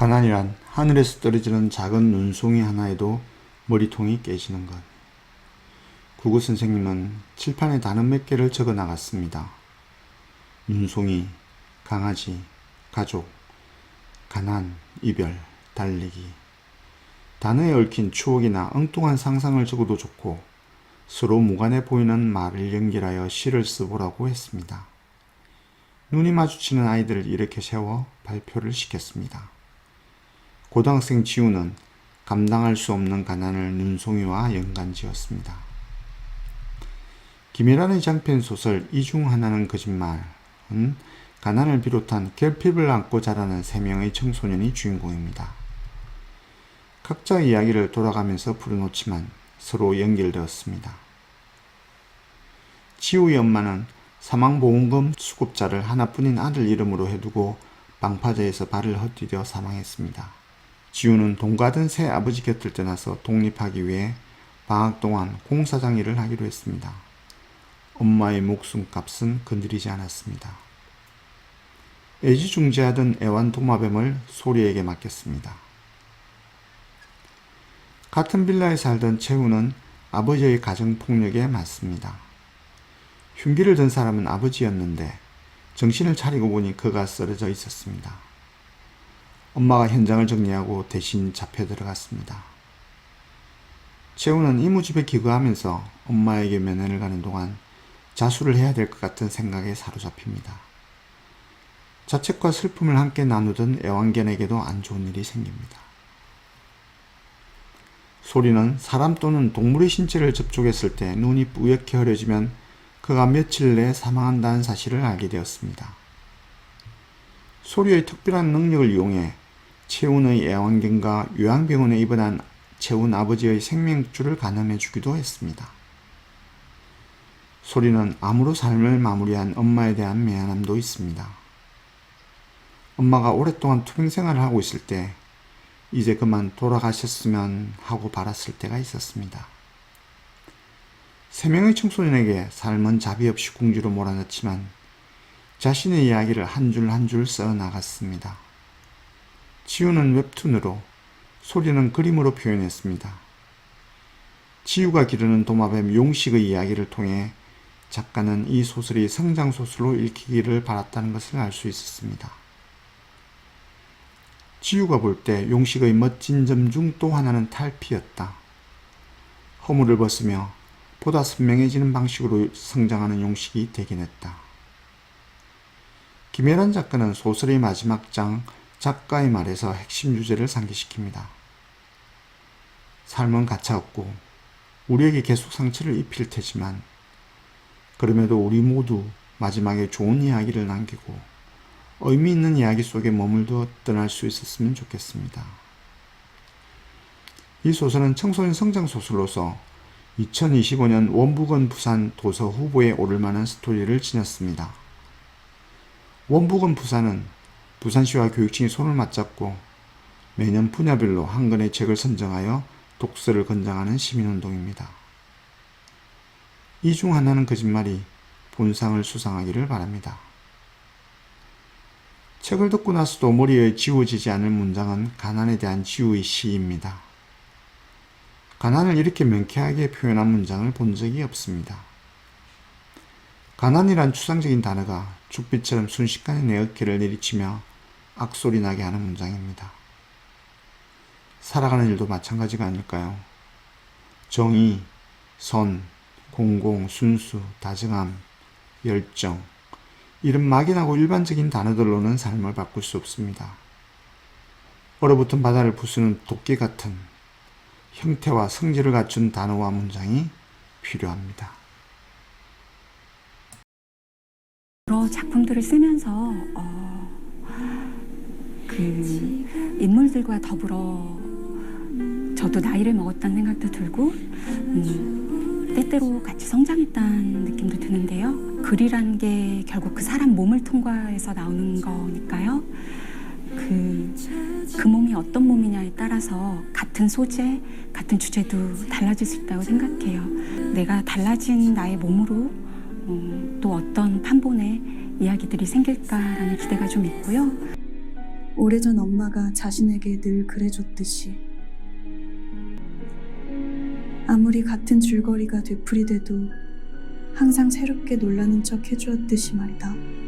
가난이란 하늘에서 떨어지는 작은 눈송이 하나에도 머리통이 깨지는 것. 국어 선생님은 칠판에 단어 몇 개를 적어 나갔습니다. 눈송이, 강아지, 가족, 가난, 이별, 달리기. 단어에 얽힌 추억이나 엉뚱한 상상을 적어도 좋고 서로 무관해 보이는 말을 연결하여 시를 써보라고 했습니다. 눈이 마주치는 아이들을 이렇게 세워 발표를 시켰습니다. 고등학생 지우는 감당할 수 없는 가난을 눈송이와 연관지었습니다. 김일환의 장편 소설 이중 하나는 거짓말은 가난을 비롯한 결핍을 안고 자라는 세 명의 청소년이 주인공입니다. 각자의 이야기를 돌아가면서 풀어놓지만 서로 연결되었습니다. 지우의 엄마는 사망보험금 수급자를 하나뿐인 아들 이름으로 해두고 방파제에서 발을 헛디뎌 사망했습니다. 지우는 돈과 든새 아버지 곁을 떠나서 독립하기 위해 방학 동안 공사장 일을 하기로 했습니다. 엄마의 목숨값은 건드리지 않았습니다. 애지중지하던 애완도마뱀을 소리에게 맡겼습니다. 같은 빌라에 살던 채우는 아버지의 가정폭력에 맞습니다. 흉기를 든 사람은 아버지였는데 정신을 차리고 보니 그가 쓰러져 있었습니다. 엄마가 현장을 정리하고 대신 잡혀 들어갔습니다. 채우는 이모집에 기거하면서 엄마에게 면회를 가는 동안 자수를 해야 될 것 같은 생각에 사로잡힙니다. 자책과 슬픔을 함께 나누던 애완견에게도 안 좋은 일이 생깁니다. 소리는 사람 또는 동물의 신체를 접촉했을 때 눈이 뿌옇게 흐려지면 그가 며칠 내에 사망한다는 사실을 알게 되었습니다. 소리의 특별한 능력을 이용해 채운의 애완견과 요양병원에 입원한 채운 아버지의 생명줄을 가늠해 주기도 했습니다. 소리는 암으로 삶을 마무리한 엄마에 대한 미안함도 있습니다. 엄마가 오랫동안 투병 생활을 하고 있을 때 이제 그만 돌아가셨으면 하고 바랐을 때가 있었습니다. 세 명의 청소년에게 삶은 자비 없이 궁지로 몰아넣지만 자신의 이야기를 한 줄 한 줄 써 나갔습니다. 지우는 웹툰으로, 소리는 그림으로 표현했습니다. 지우가 기르는 도마뱀 용식의 이야기를 통해 작가는 이 소설이 성장소설로 읽히기를 바랐다는 것을 알 수 있었습니다. 지우가 볼 때 용식의 멋진 점 중 또 하나는 탈피였다. 허물을 벗으며 보다 선명해지는 방식으로 성장하는 용식이 되긴 했다. 김혜란 작가는 소설의 마지막 장 작가의 말에서 핵심 주제를 상기시킵니다. 삶은 가차없고 우리에게 계속 상처를 입힐 테지만 그럼에도 우리 모두 마지막에 좋은 이야기를 남기고 의미 있는 이야기 속에 머물러 떠날 수 있었으면 좋겠습니다. 이 소설은 청소년 성장 소설로서 2025년 원북원 부산 도서 후보에 오를 만한 스토리를 지녔습니다. 원북원 부산은 부산시와 교육청이 손을 맞잡고 매년 분야별로 한 권의 책을 선정하여 독서를 권장하는 시민운동입니다. 이 중 하나는 거짓말이 본상을 수상하기를 바랍니다. 책을 듣고 나서도 머리에 지워지지 않을 문장은 가난에 대한 지우의 시입니다. 가난을 이렇게 명쾌하게 표현한 문장을 본 적이 없습니다. 가난이란 추상적인 단어가 죽빛처럼 순식간에 내 어깨를 내리치며 악소리 나게 하는 문장입니다. 살아가는 일도 마찬가지가 아닐까요? 정의, 선, 공공, 순수, 다정함, 열정, 이런 막연하고 일반적인 단어들로는 삶을 바꿀 수 없습니다. 얼어붙은 바다를 부수는 도끼 같은 형태와 성질을 갖춘 단어와 문장이 필요합니다. 여러 작품들을 쓰면서 어, 그 인물들과 더불어 저도 나이를 먹었다는 생각도 들고 음, 때때로 같이 성장했다는 느낌도 드는데요. 글이란 게 결국 그 사람 몸을 통과해서 나오는 거니까요. 그, 그 몸이 어떤 몸이냐에 따라서 같은 소재, 같은 주제도 달라질 수 있다고 생각해요. 내가 달라진 나의 몸으로 음, 또 어떤 판본의 이야기들이 생길까라는 기대가 좀 있고요. 오래전 엄마가 자신에게 늘 그래줬듯이 아무리 같은 줄거리가 되풀이돼도 항상 새롭게 놀라는 척 해주었듯이 말이다.